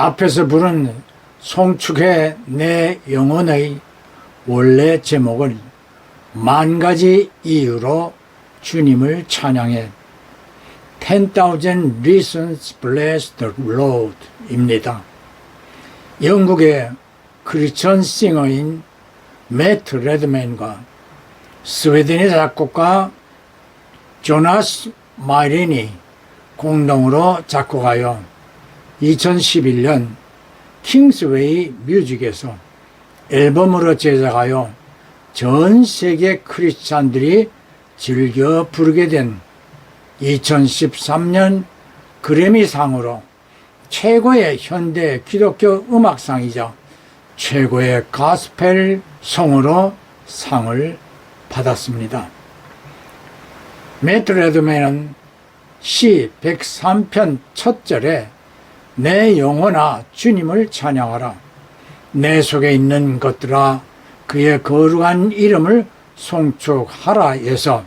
앞에서 부른 송축의 내 영혼의 원래 제목은 만 가지 이유로 주님을 찬양해 10,000 Reasons Bless the Lord 입니다. 영국의 크리스천 싱어인 매트 레드맨과 스웨덴의 작곡가 조나스 마이린이 공동으로 작곡하여 2011년 킹스웨이 뮤직에서 앨범으로 제작하여 전 세계 크리스찬들이 즐겨 부르게 된 2013년 그래미상으로 최고의 현대 기독교 음악상이자 최고의 가스펠 성으로 상을 받았습니다. 매트 레드맨은 시 103편 첫 절에 내 영혼아 주님을 찬양하라. 내 속에 있는 것들아 그의 거룩한 이름을 송축하라에서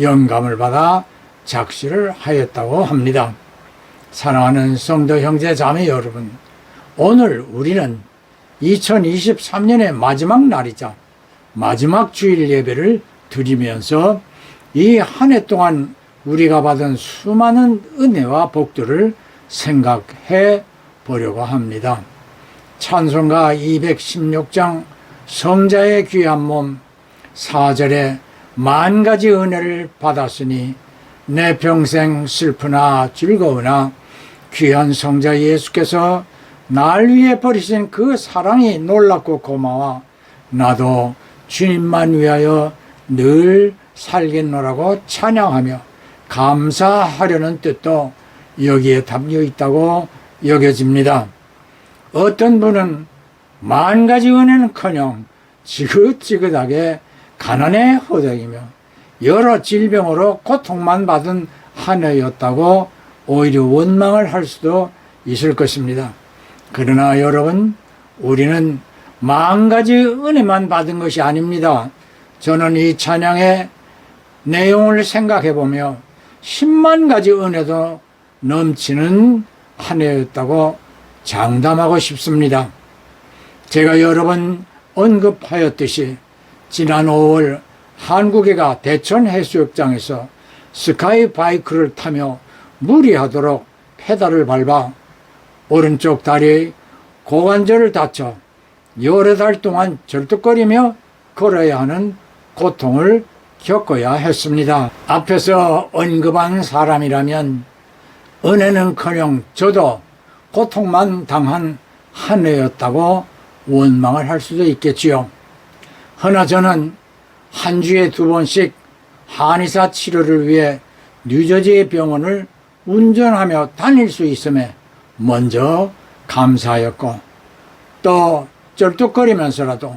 영감을 받아 작시를 하였다고 합니다. 사랑하는 성도 형제 자매 여러분, 오늘 우리는 2023년의 마지막 날이자 마지막 주일 예배를 드리면서 이 한 해 동안 우리가 받은 수많은 은혜와 복들을 생각해 보려고 합니다. 찬송가 216장 성자의 귀한 몸 4절에 만 가지 은혜를 받았으니 내 평생 슬프나 즐거우나 귀한 성자 예수께서 날 위해 버리신 그 사랑이 놀랍고 고마워 나도 주님만 위하여 늘 살겠노라고 찬양하며 감사하려는 뜻도 여기에 담겨 있다고 여겨집니다. 어떤 분은 만 가지 은혜는커녕 지긋지긋하게 가난에 허덕이며 여러 질병으로 고통만 받은 한 해였다고 오히려 원망을 할 수도 있을 것입니다. 그러나 여러분, 우리는 만 가지 은혜만 받은 것이 아닙니다. 저는 이 찬양의 내용을 생각해 보며 10만 가지 은혜도 넘치는 한 해였다고 장담하고 싶습니다. 제가 여러 번 언급하였듯이 지난 5월 한국해가 대천 해수욕장에서 스카이 바이크를 타며 무리하도록 페달을 밟아 오른쪽 다리의 고관절을 다쳐 여러 달 동안 절뚝거리며 걸어야 하는 고통을 겪어야 했습니다. 앞에서 언급한 사람이라면 은혜는커녕 저도 고통만 당한 한 해였다고 원망을 할 수도 있겠지요. 허나 저는 한 주에 두 번씩 한의사 치료를 위해 뉴저지의 병원을 운전하며 다닐 수 있음에 먼저 감사하였고 또 쩔뚝거리면서라도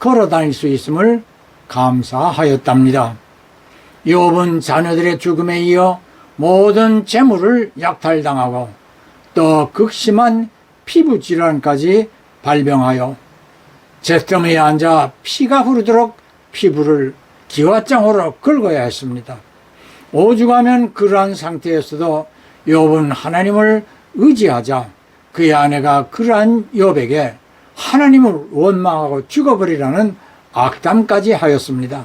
걸어 다닐 수 있음을 감사하였답니다. 욥은 자녀들의 죽음에 이어 모든 재물을 약탈당하고 또 극심한 피부 질환까지 발병하여 잿더미에 앉아 피가 흐르도록 피부를 기와장으로 긁어야 했습니다. 오죽하면 그러한 상태에서도 욥은 하나님을 의지하자 그의 아내가 그러한 욥에게 하나님을 원망하고 죽어버리라는 악담까지 하였습니다.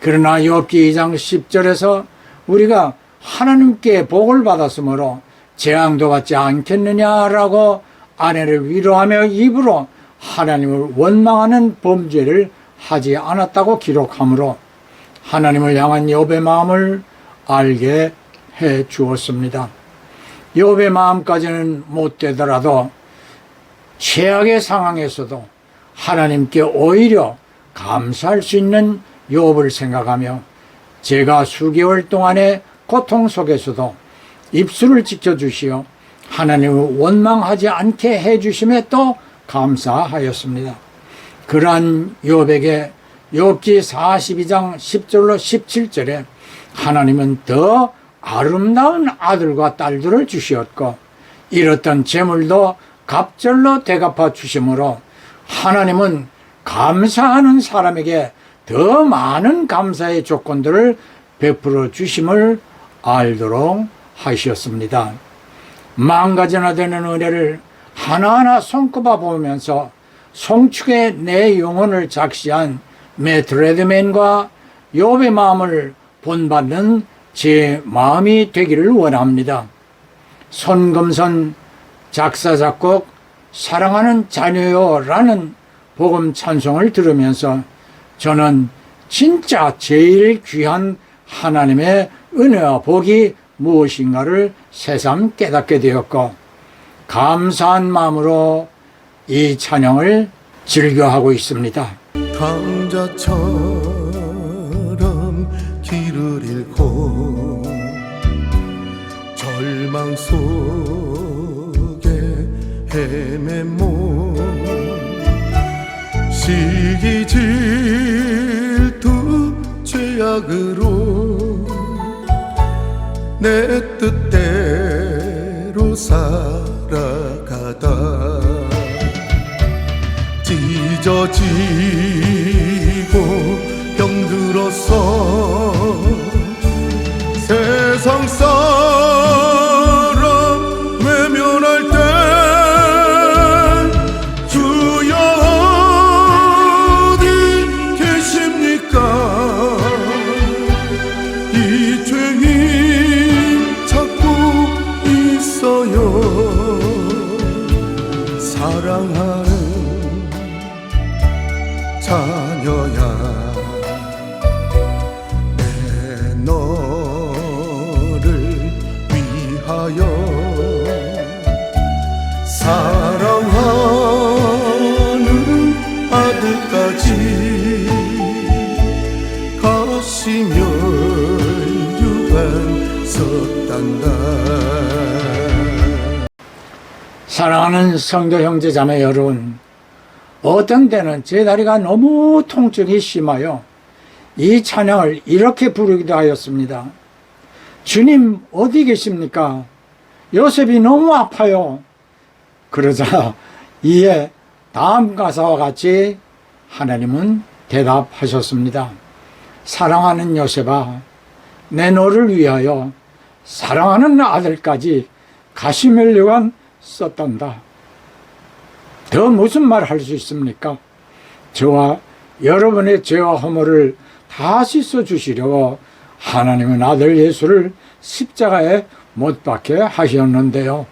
그러나 욥기 2장 10절에서 우리가 하나님께 복을 받았으므로 재앙도 받지 않겠느냐라고 아내를 위로하며 입으로 하나님을 원망하는 범죄를 하지 않았다고 기록하므로 하나님을 향한 욥의 마음을 알게 해 주었습니다. 욥의 마음까지는 못 되더라도 최악의 상황에서도 하나님께 오히려 감사할 수 있는 욥을 생각하며 제가 수개월 동안의 고통 속에서도 입술을 지켜주시어 하나님을 원망하지 않게 해주심에 또 감사하였습니다. 그러한 욥에게 욥기 42장 10절로 17절에 하나님은 더 아름다운 아들과 딸들을 주시었고 이렇던 재물도 갑절로 대갚아 주심으로 하나님은 감사하는 사람에게 더 많은 감사의 조건들을 베풀어 주심을 알도록 하셨습니다. 만 가지나 되는 은혜를 하나하나 손꼽아 보면서 송축의 내 영혼을 작시한 메트레드맨과 욥의 마음을 본받는 제 마음이 되기를 원합니다. 손금선 작사 작곡 사랑하는 자녀요라는 복음 찬송을 들으면서 저는 진짜 제일 귀한 하나님의 은혜와 복이 무엇인가를 새삼 깨닫게 되었고 감사한 마음으로 이 찬양을 즐겨하고 있습니다. 강자처럼 길을 잃고 절망 속에 몸 시기 질투 죄악으로 내 뜻대로 살아가다. 찢어지고 병들어서 세상 사 아들까지 가시면 유한 섰단다 사랑하는 성도 형제 자매 여러분, 어떤 때는 제 다리가 너무 통증이 심하여 이 찬양을 이렇게 부르기도 하였습니다. 주님 어디 계십니까? 요셉이 너무 아파요. 그러자 이에 다음 가사와 같이 하나님은 대답하셨습니다. 사랑하는 요셉아, 내 너를 위하여 사랑하는 아들까지 가시멜류관 썼단다. 더 무슨 말 할 수 있습니까? 저와 여러분의 죄와 허물을 다 씻어 주시려고 하나님은 아들 예수를 십자가에 못 박게 하셨는데요.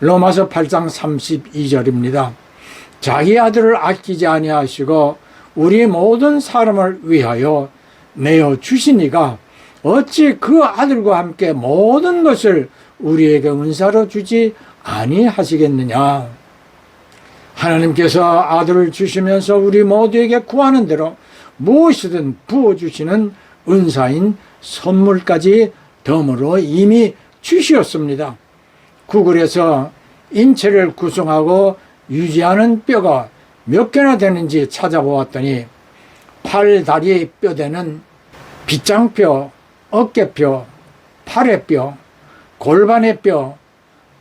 로마서 8장 32절입니다. 자기 아들을 아끼지 아니하시고 우리 모든 사람을 위하여 내어 주시니가 어찌 그 아들과 함께 모든 것을 우리에게 은사로 주지 아니하시겠느냐. 하나님께서 아들을 주시면서 우리 모두에게 구하는 대로 무엇이든 부어주시는 은사인 선물까지 덤으로 이미 주시었습니다. 구글에서 인체를 구성하고 유지하는 뼈가 몇 개나 되는지 찾아보았더니 팔, 다리 뼈대는 빗장뼈, 어깨뼈, 팔의 뼈, 골반의 뼈,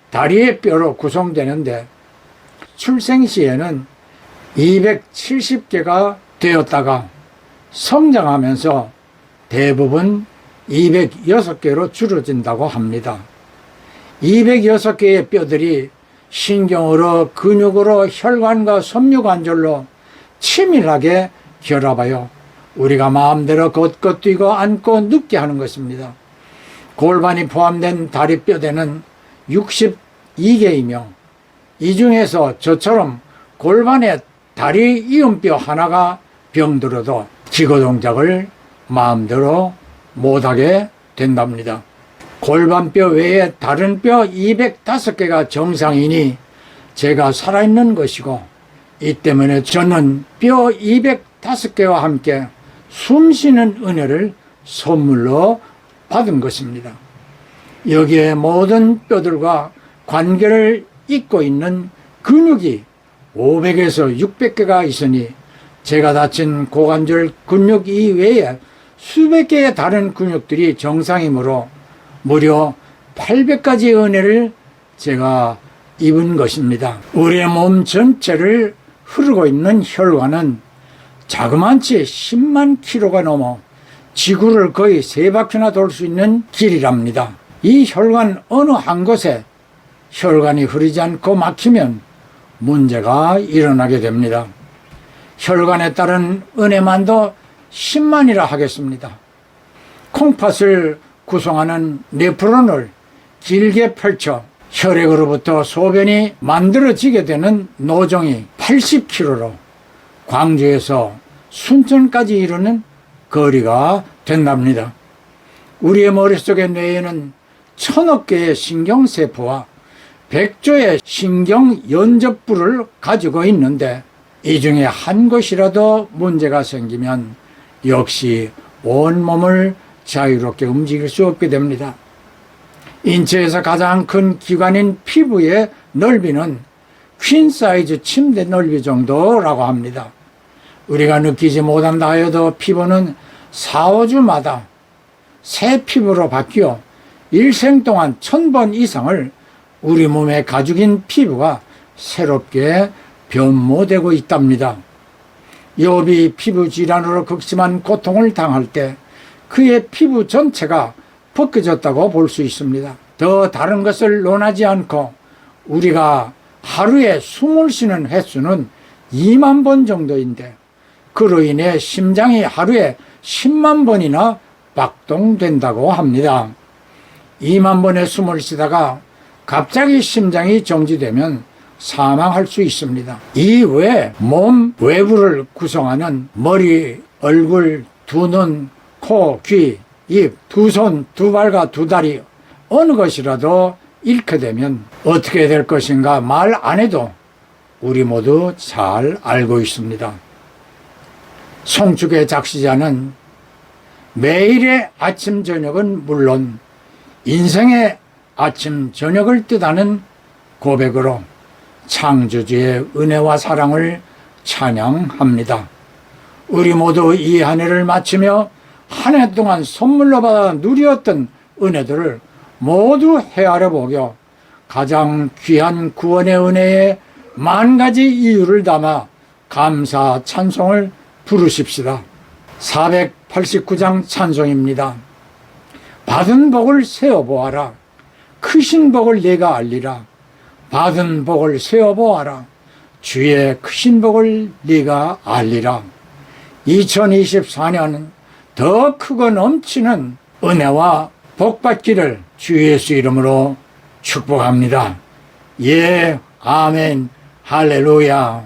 다리의 뼈로 구성되는데 출생 시에는 270개가 되었다가 성장하면서 대부분 206개로 줄어진다고 합니다. 206개의 뼈들이 신경으로 근육으로 혈관과 섬유관절로 치밀하게 결합하여 우리가 마음대로 걷고 뛰고 앉고 눕게 하는 것입니다. 골반이 포함된 다리뼈대는 62개이며 이 중에서 저처럼 골반에 다리 이음뼈 하나가 병들어도 기거 동작을 마음대로 못하게 된답니다. 골반뼈 외에 다른 뼈 205개가 정상이니 제가 살아있는 것이고 이 때문에 저는 뼈 205개와 함께 숨 쉬는 은혜를 선물로 받은 것입니다. 여기에 모든 뼈들과 관계를 잇고 있는 근육이 500에서 600개가 있으니 제가 다친 고관절 근육 이외에 수백 개의 다른 근육들이 정상이므로 무려 800가지 은혜를 제가 입은 것입니다. 우리의 몸 전체를 흐르고 있는 혈관은 자그만치 10만 킬로가 넘어 지구를 거의 세 바퀴나 돌 수 있는 길이랍니다. 이 혈관 어느 한 곳에 혈관이 흐르지 않고 막히면 문제가 일어나게 됩니다. 혈관에 따른 은혜만도 10만이라 하겠습니다. 콩팥을 구성하는 네프론을 길게 펼쳐 혈액으로부터 소변이 만들어지게 되는 노정이 80km로 광주에서 순천까지 이르는 거리가 된답니다. 우리의 머릿속의 뇌에는 천억 개의 신경세포와 백조의 신경연접부를 가지고 있는데 이 중에 한 곳이라도 문제가 생기면 역시 온몸을 자유롭게 움직일 수 없게 됩니다. 인체에서 가장 큰 기관인 피부의 넓이는 퀸 사이즈 침대 넓이 정도라고 합니다. 우리가 느끼지 못한다 하여도 피부는 4, 5주마다 새 피부로 바뀌어 일생 동안 천 번 이상을 우리 몸의 가죽인 피부가 새롭게 변모되고 있답니다. 욥이 피부 질환으로 극심한 고통을 당할 때 그의 피부 전체가 벗겨졌다고 볼 수 있습니다. 더 다른 것을 논하지 않고 우리가 하루에 숨을 쉬는 횟수는 2만 번 정도인데 그로 인해 심장이 하루에 10만 번이나 박동된다고 합니다. 2만 번의 숨을 쉬다가 갑자기 심장이 정지되면 사망할 수 있습니다. 이 외에 몸 외부를 구성하는 머리, 얼굴, 두 눈, 코, 귀, 입, 두 손, 두 발과 두 다리 어느 것이라도 잃게 되면 어떻게 될 것인가 말 안 해도 우리 모두 잘 알고 있습니다. 송축의 작시자는 매일의 아침 저녁은 물론 인생의 아침 저녁을 뜻하는 고백으로 창조주의 은혜와 사랑을 찬양합니다. 우리 모두 이 한 해를 마치며 한 해 동안 선물로 받아 누렸던 은혜들을 모두 헤아려 보며 가장 귀한 구원의 은혜에 만 가지 이유를 담아 감사 찬송을 부르십시다. 489장 찬송입니다. 받은 복을 세어보아라. 크신 복을 내가 알리라. 받은 복을 세어보아라. 주의 크신 복을 네가 알리라. 2024년은 더 크고 넘치는 은혜와 복 받기를 주 예수 이름으로 축복합니다. 예, 아멘, 할렐루야.